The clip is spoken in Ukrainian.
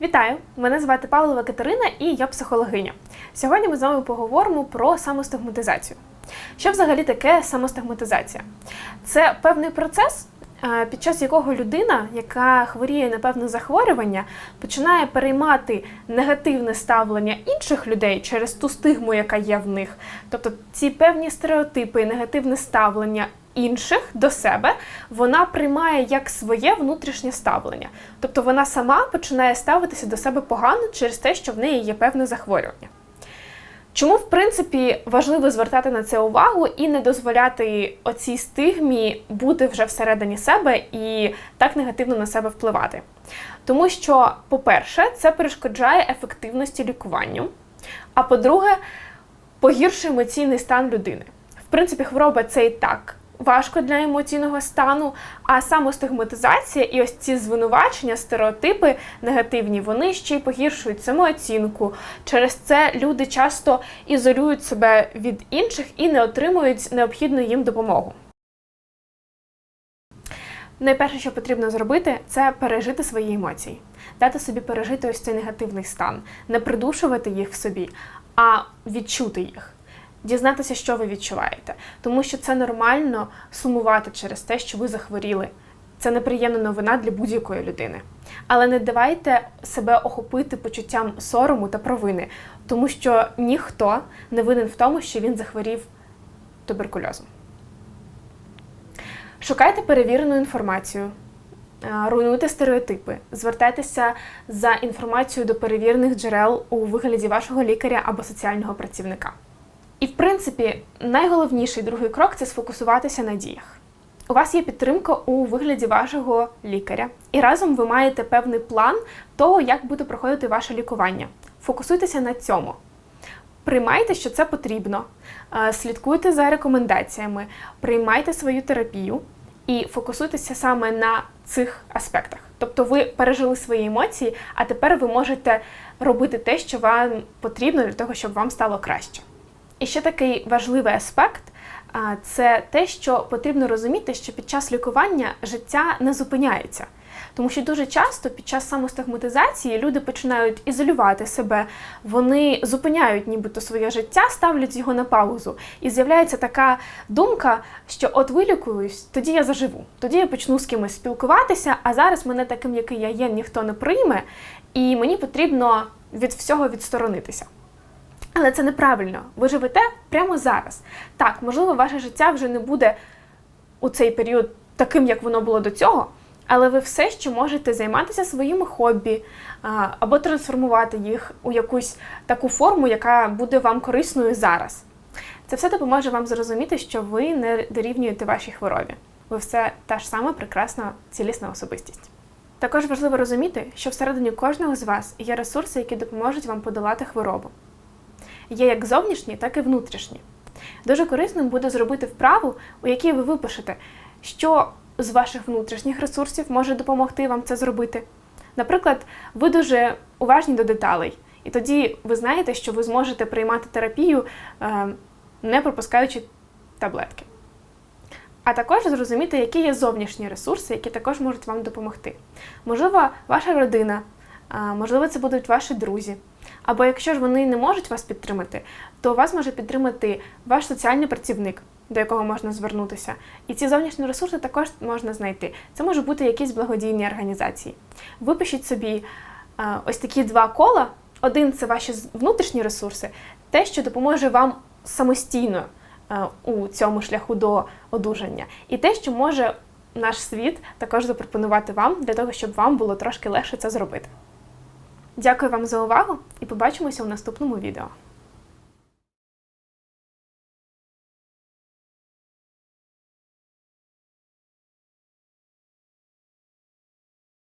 Вітаю! Мене звати Павлова Катерина і я психологиня. Сьогодні ми з вами поговоримо про самостигматизацію. Що взагалі таке самостигматизація? Це певний процес, під час якого людина, яка хворіє на певне захворювання, починає переймати негативне ставлення інших людей через ту стигму, яка є в них. Тобто ці певні стереотипи, негативне ставлення інших до себе, вона приймає як своє внутрішнє ставлення. Тобто вона сама починає ставитися до себе погано через те, що в неї є певне захворювання. Чому, в принципі, важливо звертати на це увагу і не дозволяти оцій стигмі бути вже всередині себе і так негативно на себе впливати? Тому що, по-перше, це перешкоджає ефективності лікуванню, а по-друге, погіршує емоційний стан людини. В принципі, хвороба це і так важко для емоційного стану, а самостигматизація і ось ці звинувачення, стереотипи негативні, вони ще й погіршують самооцінку. Через це люди часто ізолюють себе від інших і не отримують необхідну їм допомогу. Найперше, що потрібно зробити, це пережити свої емоції, дати собі пережити ось цей негативний стан, не придушувати їх в собі, а відчути їх дізнатися, що ви відчуваєте, тому що це нормально сумувати через те, що ви захворіли. Це неприємна новина для будь-якої людини. Але не давайте себе охопити почуттям сорому та провини, тому що ніхто не винен в тому, що він захворів туберкульозом. Шукайте перевірену інформацію, руйнуйте стереотипи, звертайтеся за інформацією до перевірених джерел у вигляді вашого лікаря або соціального працівника. І, в принципі, найголовніший другий крок це сфокусуватися на діях. У вас є підтримка у вигляді вашого лікаря, і разом ви маєте певний план того, як буде проходити ваше лікування. Фокусуйтеся на цьому. Приймайте, що це потрібно, е, слідкуйте за рекомендаціями, приймайте свою терапію і фокусуйтеся саме на цих аспектах. Тобто ви пережили свої емоції, а тепер ви можете робити те, що вам потрібно для того, щоб вам стало краще. І ще такий важливий аспект це те, що потрібно розуміти, що під час лікування життя не зупиняється. Тому що дуже часто під час самостигматизації люди починають ізолювати себе, вони зупиняють нібито своє життя, ставлять його на паузу. І з'являється така думка, що от вилікуюсь, тоді я заживу, тоді я почну з кимось спілкуватися, а зараз мене таким, який я є, ніхто не прийме, і мені потрібно від всього відсторонитися. Але це неправильно. Ви живете прямо зараз. Так, можливо, ваше життя вже не буде у цей період таким, як воно було до цього, але ви все ще можете займатися своїми хобі або трансформувати їх у якусь таку форму, яка буде вам корисною зараз. Це все допоможе вам зрозуміти, що ви не дорівнюєте вашій хворобі. Ви все та ж сама прекрасна, цілісна особистість. Також важливо розуміти, що всередині кожного з вас є ресурси, які допоможуть вам подолати хворобу є як зовнішні, так і внутрішні. Дуже корисним буде зробити вправу, у якій ви випишете, що з ваших внутрішніх ресурсів може допомогти вам це зробити. Наприклад, ви дуже уважні до деталей, і тоді ви знаєте, що ви зможете приймати терапію, е, не пропускаючи таблетки. А також зрозуміти, які є зовнішні ресурси, які також можуть вам допомогти. Можливо, ваша родина, можливо, це будуть ваші друзі. Або якщо ж вони не можуть вас підтримати, то вас може підтримати ваш соціальний працівник, до якого можна звернутися. І ці зовнішні ресурси також можна знайти. Це можуть бути якісь благодійні організації. Випишіть собі ось такі два кола. Один це ваші внутрішні ресурси, те, що допоможе вам самостійно у цьому шляху до одужання, і те, що може наш світ також запропонувати вам для того, щоб вам було трошки легше це зробити. Дякую вам за увагу і побачимося у наступному відео.